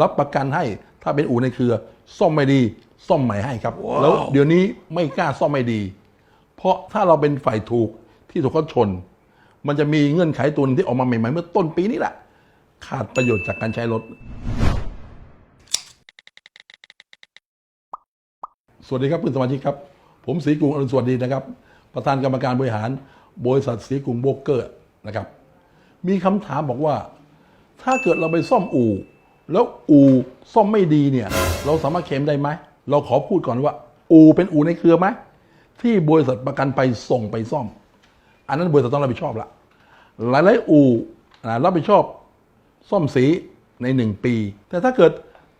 รับประกันให้ถ้าเป็นอู่ในเครือ ซ่อมไม่ดี ซ่อมใหม่ให้ครับ แล้วเดี๋ยวนี้ไม่กล้าซ่อมไม่ดี เพราะถ้าเราเป็นฝ่ายถูกที่ถูกเขาชน มันจะมีเงื่อนไขตัวหนึงที่ออกมาใหม่ๆเมื่อต้นปีนี้แหละขาดประโยชน์จากการใช้รถ สวัสดีครับเพื่อนสมาชิกครับ ผมศรีกรุงอรุณสวัสดีนะครับ ประธานกรรมการบริหาร บริษัทศรีกรุงโบรกเกอร์นะครับ มีคำถามบอกว่า ถ้าเกิดเราไปซ่อมอู่ แล้วอู่ซ่อมไม่ดีเนี่ย เราสามารถเคลมได้ไหม เราขอพูดก่อนว่า อู่เป็นอู่ในเครือไหมที่บริษัทประกันภัยส่งไปซ่อม อันนั้นบริษัทต้องรับผิดชอบละหลายๆอู่นะรับผิดชอบซ่อมสีในหนึ่งปี แต่ถ้าเกิด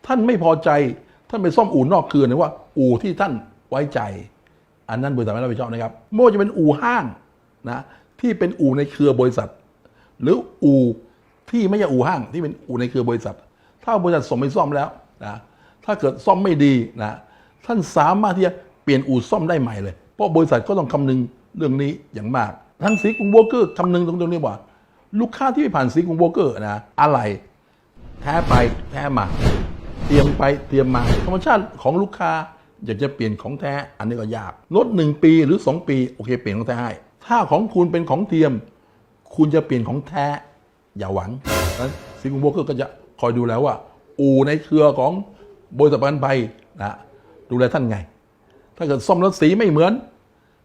ท่านไม่พอใจท่านไปซ่อมอู่นอกเครือเนี่ยว่า อู่ที่ท่านไว้ใจ อันนั้นบริษัทไม่รับผิดชอบนะครับไม่ว่าจะเป็นอู่ห้างนะที่เป็นอู่ในเครือบริษัท หรืออู่ที่ไม่ใช่อู่ห้างที่เป็นอู่ในเครือบริษัท ถ้าบริษัทส่งไปซ่อมแล้วนะถ้าเกิดซ่อมไม่ดีนะท่านสามารถที่จะเปลี่ยนอู่ซ่อมได้ใหม่เลย เพราะบริษัทก็ต้องคำนึงเรื่องนี้อย่างมากทั้งสีกรุงโบเกอร์คำนึงตรงตรงนี้ว่า ลูกค้าที่ไปผ่านสีกรุงโบเกอร์นะอะไรแท้ไปแท้มาเตรียมไปเตรียมมาธรรมชาติของลูกค้าอยากจะเปลี่ยนของแท้ อันนี้ก็ยากลดหนึ่งปีหรือสองปีโอเคเปลี่ยนของแท้ให้ถ้าของคุณเป็นของเทียม คุณจะเปลี่ยนของแท้อย่าหวังนั้นซิงคโปร์ก็จะ คอยดูแลว่า อู่ในเครือของบริษัทประกันภัยนะดูแลท่านไง ถ้าเกิดซ่อมรถสีไม่เหมือน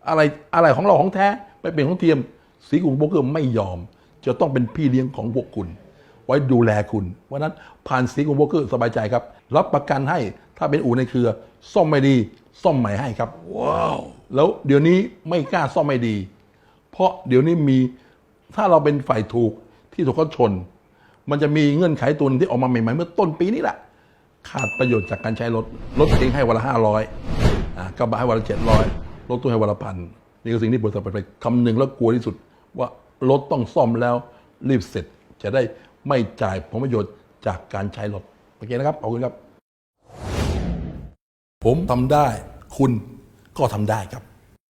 อะไรอะไรของเราของแท้ไปเป็นของเทียม สีกรุงโบรกเกอร์ไม่ยอม จะต้องเป็นพี่เลี้ยงของพวกคุณ ไว้ดูแลคุณเพราะฉะนั้นผ่านสีกรุงโบรกเกอร์สบายใจครับ รับประกันให้ถ้าเป็นอู่ในเครือ ซ่อมไม่ดี ซ่อมใหม่ให้ครับว้าวแล้วเดี๋ยวนี้ไม่กล้าซ่อมไม่ดี เพราะเดี๋ยวนี้มีถ้าเราเป็นฝ่ายถูกที่ถูกเขาชน มันจะมีเงื่อนไขตัวนึงที่ออกมาใหม่ๆเมื่อต้นปีนี้แหละขาดประโยชน์จากการใช้รถรถเองให้วันละห้าร้อยกระบะให้วันละเจ็ดร้อยรถตู้ให้วันละพันนี่คือสิ่งที่บริษัทไปคำนึงแล้วกลัวที่สุด ว่ารถต้องซ่อมแล้วรีบเสร็จ จะได้ไม่จ่ายผลประโยชน์จากการใช้รถโอเคนะครับขอบคุณครับ ผมทำได้คุณก็ทำได้ครับ